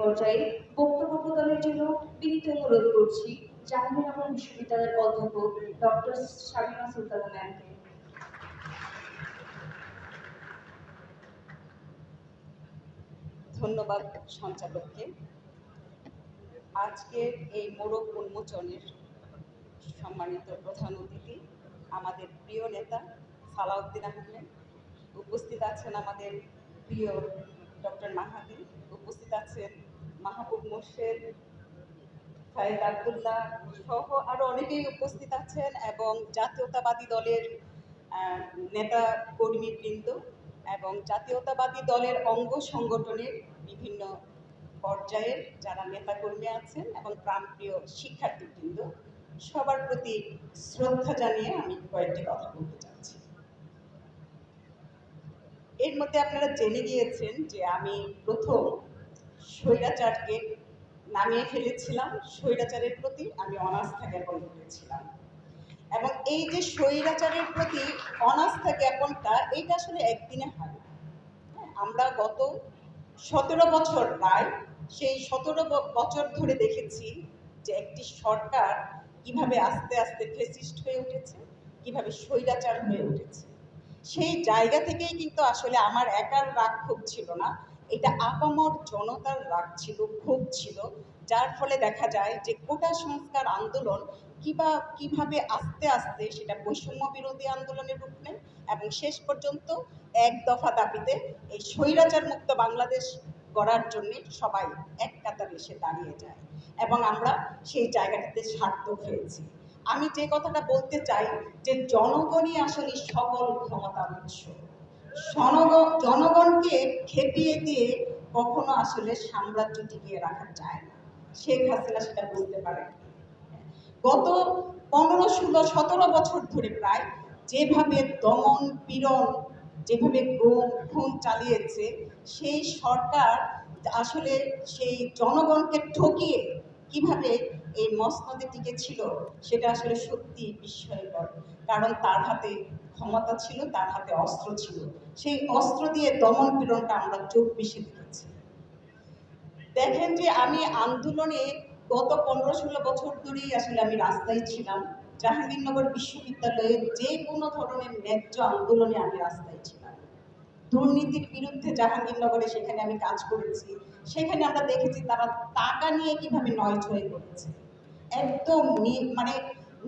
পর্যায়ে বক্তব্য প্রদানের জন্য বিনীত অনুরোধ করছি জাহাঙ্গীরনগর বিশ্ববিদ্যালয়ের অধ্যাপক ডক্টর শামিমা সুলতানা ম্যামকে। ধন্যবাদ সঞ্চালককে। আজকের এই মোড়ক উন্মোচনের সম্মানিত প্রধান অতিথি আমাদের প্রিয় নেতা সালাউদ্দিন আহমেদ, উপস্থিত আছেন আমাদের প্রিয় ডক্টর মাহাদি, উপস্থিত আছেন মাহবুব মোর্শেদ সাইদ আবদুল্লাহ সহ আরও অনেকেই উপস্থিত আছেন এবং জাতীয়তাবাদী দলের নেতা কর্মীবৃন্দ এবং জাতীয়তাবাদী দলের অঙ্গ সংগঠনের বিভিন্ন পর্যায়ের যারা নেতাকর্মী আছেন এবং প্রাণপ্রিয় শিক্ষার্থীবৃন্দ, সবার প্রতি শ্রদ্ধা জানিয়ে আমি কয়েকটি কথা বলতে চাচ্ছি। এর মধ্যে আপনারা জেনে গিয়েছেন যে আমি প্রথম স্বৈরাচারকে নামিয়ে ফেলেছিলাম। স্বৈরাচারের প্রতি আমি অনাস্থা জ্ঞাপন করেছিলাম। এবং এই যে স্বৈরাচারের প্রতি অনাস্থা জ্ঞাপনটা, এইটা আসলে একদিনে হয় আমরা গত সতেরো বছর প্রায় সেই সতেরো বছর ধরে দেখেছি যে একটি সরকার কীভাবে আস্তে আস্তে ফেসিস্ট হয়ে উঠেছে, কীভাবে স্বৈরাচার হয়ে উঠেছে। সেই জায়গা থেকেই কিন্তু আসলে আমার একার রাগ ক্ষোভ ছিল না। এটা আপামর জনতার রাগ ছিল, ক্ষোভ ছিল, যার ফলে দেখা যায় যে কোটা সংস্কার আন্দোলন কিবা, কীভাবে আস্তে আস্তে সেটা বৈষম্য বিরোধী আন্দোলনের রূপ নেয় এবং শেষ পর্যন্ত এক দফা দাবিতে এই স্বৈরাচার মুক্ত বাংলাদেশ গড়ার জন্য সবাই এক কাতারে এসে দাঁড়িয়ে যায় এবং আমরা সেই জায়গাটাতে সার্থক হয়েছি আমি যে কথাটা বলতে চাই যে জনগণই আসলে সকল ক্ষমতার উৎস। জনগণ জনগণকে খেপিয়ে দিয়ে কখনো আসলে সাম্রাজ্য টিকিয়ে রাখা যায় না। শেখ হাসিনা সেটা বুঝতে পারে গত পনেরো, ষোলো, সতেরো বছর ধরে প্রায় যেভাবে দমন পীড়ন, যেভাবে গুম, খুন চালিয়েছে, সেই সরকার আসলে সেই জনগণকে ঠকিয়ে কীভাবে এই মসনদে টিকে ছিল, সেটা আসলে সত্যি বিস্ময়কর কারণ তার হাতে ক্ষমতা ছিল, তার হাতে অস্ত্র ছিল। সেই অস্ত্র দিয়ে দমন পীড়নটা আমরা চোখ বেশি দেখেছি। দেখেন যে আমি আন্দোলনে গত পনেরো ষোলো বছর ধরেই আসলে আমি রাস্তায় ছিলাম। জাহাঙ্গীরনগর বিশ্ববিদ্যালয়ে যে কোনো ধরনের ন্যায্য আন্দোলনে আমি রাস্তায় ছিলাম। দুর্নীতির বিরুদ্ধে জাহাঙ্গীরনগরে সেখানে আমি কাজ করেছি। সেখানে আমরা দেখেছি তারা টাকা নিয়ে কীভাবে নয় ছয় করেছে। একদম মানে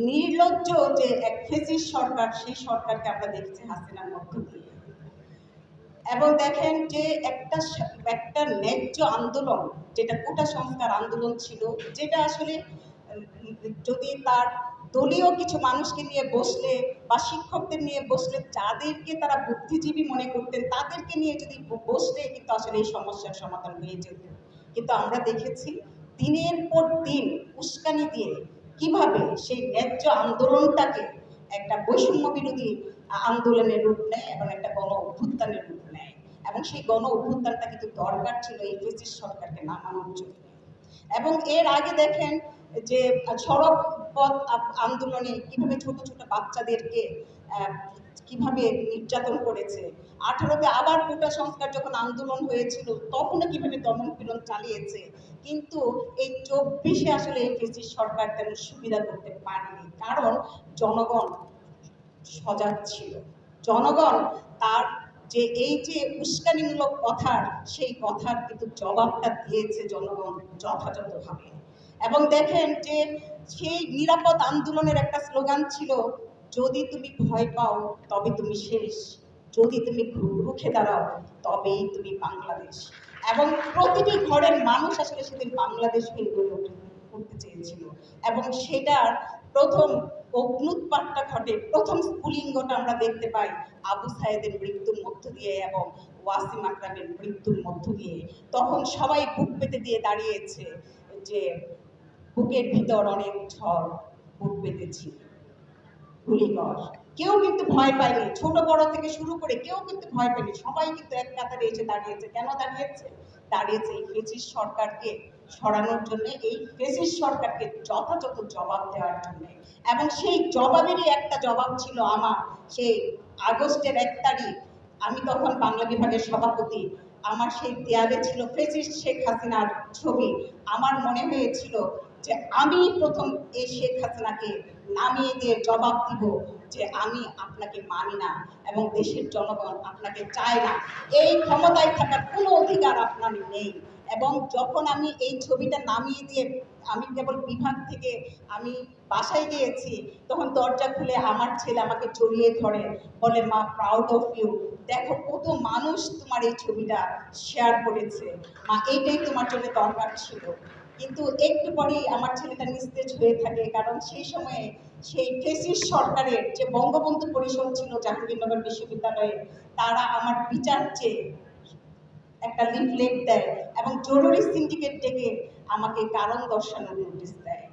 নির্লজ্জ যে এক ফেসিস সরকার, সেই সরকারকে আমরা দেখেছি হাসিনার মধ্য। দিয়ে এবং দেখেন যে একটা একটা ন্যায্য আন্দোলন, যেটা কোটা সংস্কার আন্দোলন ছিল, যেটা আসলে, যদি তার দলীয় কিছু মানুষকে নিয়ে বসলে বা শিক্ষকদের নিয়ে বসলে, যাদেরকে তারা বুদ্ধিজীবী মনে করতেন, তাদেরকে নিয়ে যদি বসলে কিন্তু আসলে এই সমস্যার সমাধান হয়ে যেত। কিন্তু আমরা দেখেছি দিনের পর দিন উস্কানি দিয়ে কীভাবে সেই ন্যায্য আন্দোলনটাকে একটা বৈষম্য বিরোধী আন্দোলনের রূপ নেয় এবং একটা গণ অভ্যুত্থানের রূপ নেয় এবং সেই গণ অভ্যুত্থানটা কিন্তু দরকার ছিল এই ব্রিটিশ সরকারকে নামানোর জন্য। এবং এর আগে দেখেন যে সড়ক পথ আন্দোলনে কীভাবে ছোট ছোট বাচ্চাদেরকে কীভাবে নির্যাতন করেছে? আঠারোতে আবার কোটা সংস্কার যখন আন্দোলন হয়েছিল, তখনও কীভাবে দমন পীড়ন চালিয়েছে? কিন্তু এই চব্বিশে আসলে এই ব্রিটিশ সরকার তেমন সুবিধা করতে পারেনি। কারণ জনগণ সজাগ ছিল। জনগণ তার যে এই যে উস্কানিমূলক কথার, সেই কথার কিন্তু জবাবটা দিয়েছে জনগণ যথাযথভাবে। এবং দেখেন যে সেই নিরাপদ আন্দোলনের একটা স্লোগান ছিল যদি তুমি ভয় পাও, তবে তুমি শেষ। যদি তুমি রুখে দাঁড়াও, তবেই তুমি বাংলাদেশ। এবং প্রতিটি ঘরের মানুষ আসলে সেদিন বাংলাদেশ হয়ে উঠতে চেয়েছিল। এবং সেটার প্রথম অগ্নুৎপাতটা ঘটে, প্রথম স্ফুলিঙ্গটা আমরা দেখতে পাই আবু সায়েদের মৃত্যুর মধ্য দিয়ে এবং ওয়াসিম আকরামের মৃত্যুর মধ্য দিয়ে। তখন সবাই বুক পেতে দিয়ে দাঁড়িয়েছে যে বুকের ভিতর অনেক ঝড় বুক পেতেছি গুলিকর কেউ কিন্তু ভয় পায়নি। ছোট বড় থেকে শুরু করে কেউ কিন্তু ভয় পায়নি। সবাই কিন্তু এক কাতারে এসে দাঁড়িয়েছে। কেন দাঁড়িয়েছে? দাঁড়িয়েছে এই ফেসিস সরকারকে সরানোর জন্য, এই ফেসিস সরকারকে যথাযথ জবাব দেওয়ার জন্য। এবং সেই জবাবেরই একটা জবাব ছিল আমার, সেই আগস্টের এক তারিখ। আমি তখন বাংলা বিভাগের সভাপতি। আমার সেই দেয়ালে ছিল ফেসিস্ট শেখ হাসিনার ছবি। আমার মনে হয়েছিল যে আমি প্রথম এই শেখ হাসিনাকে নামিয়ে দিয়ে জবাব দিব যে আমি আপনাকে মানি না এবং দেশের জনগণ আপনাকে চায় না। এই ক্ষমতায় থাকার কোনো অধিকার আপনার নেই এবং যখন আমি এই ছবিটা নামিয়ে দিয়ে আমি কেবল বিভাগ থেকে আমি বাসায় গিয়েছি, তখন দরজা খুলে আমার ছেলে আমাকে জড়িয়ে ধরে, বলে, মা প্রাউড অফ ইউ দেখো, কত মানুষ তোমার এই ছবিটা শেয়ার করেছে। মা, এইটাই তোমার জন্য দরকার ছিল। কিন্তু একটু পরেই আমার ছেলেটা নিস্তেজ হয়ে থাকে, কারণ সেই সময়ে সেই ফেসিস সরকারের যে বঙ্গবন্ধু পরিষদ ছিল জাহাঙ্গীরনগর বিশ্ববিদ্যালয়ে, তারা আমার বিচার চেয়ে একটা লিফলেট দেয় এবং জরুরি সিন্ডিকেট ডেকে আমাকে কারণ দর্শানোর নোটিশ দেয়।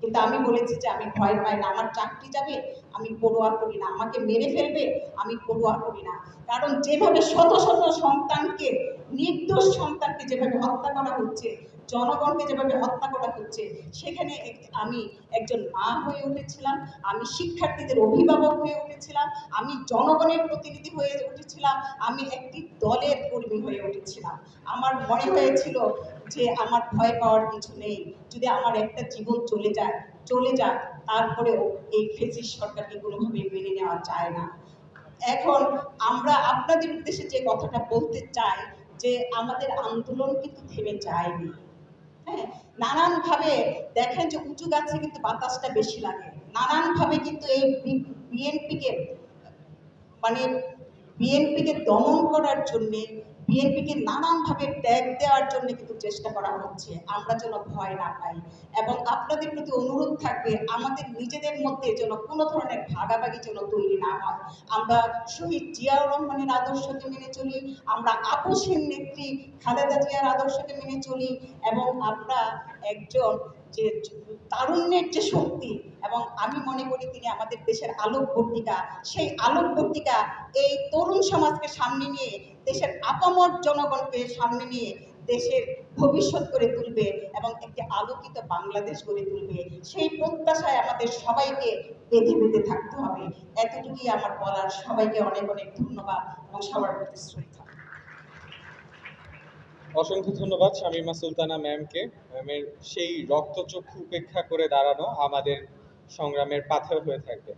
কিন্তু আমি বলেছি যে আমি ভয় পাই না, আমার চাকরি যাবে, আমি পড়ুয়া করি না, আমাকে মেরে ফেলবে, আমি পড়ুয়া করি না। কারণ যেভাবে শত শত সন্তানকে, নির্দোষ সন্তানকে যেভাবে হত্যা করা হচ্ছে জনগণকে যেভাবে হত্যা করা হচ্ছে, সেখানে আমি একজন মা হয়ে উঠেছিলাম, আমি শিক্ষার্থীদের অভিভাবক হয়ে উঠেছিলাম, আমি জনগণের প্রতিনিধি হয়ে উঠেছিলাম, আমি একটি দলের কর্মী হয়ে উঠেছিলাম। আমার মনে হয়েছিল যে আমার ভয় পাওয়ার কিছু নেই, যদি আমার একটা জীবন চলে যায়, চলে যাক, তারপরেও এই ফেসিস সরকারকে কোনোভাবে মেনে নেওয়া যায় না। এখন আমরা আপনাদের উদ্দেশ্যে যে কথাটা বলতে চাই, যে আমাদের আন্দোলন কিন্তু থেমে যায়নি। হ্যাঁ নানানভাবে দেখেন যে উঁচু গাছে কিন্তু বাতাসটা বেশি লাগে। নানানভাবে কিন্তু এই বিএনপিকে মানে বিএনপিকে দমন করার জন্যে বিএনপিকে নানানভাবে ট্যাগ দেওয়ার জন্য কিন্তু চেষ্টা করা হচ্ছে। আমরা যেন ভয় না পাই। এবং আপনাদের প্রতি অনুরোধ থাকবে, আমাদের নিজেদের মধ্যে যেন কোনো ধরনের ভাগাভাগি যেন তৈরি না হয়। আমরা শহীদ জিয়াউর রহমানের আদর্শকে মেনে চলি, আমরা আপোষের নেত্রী খালেদা জিয়ার আদর্শকে মেনে চলি, এবং আমরা একজন যে তারুণ্যের যে শক্তি এবং আমি মনে করি তিনি আমাদের দেশের আলোক বর্তিকা, সেই আলোক বর্তিকা এই তরুণ সমাজকে সামনে নিয়ে, দেশের আপামর জনগণকে সামনে নিয়ে দেশের ভবিষ্যৎ করে তুলবে এবং একটি আলোকিত বাংলাদেশ গড়ে তুলবে। সেই প্রত্যাশায় আমাদের সবাইকে বেঁধে বেঁধে থাকতে হবে। এতটুকুই আমার বলার। সবাইকে অনেক অনেক ধন্যবাদ এবং সবার প্রতি শ্রদ্ধা। অসংখ্য ধন্যবাদ শামীমা সুলতানা ম্যামকে। ম্যামের সেই রক্তচক্ষু উপেক্ষা করে দাঁড়ানো আমাদের সংগ্রামের পাথেয় হয়ে থাকবে।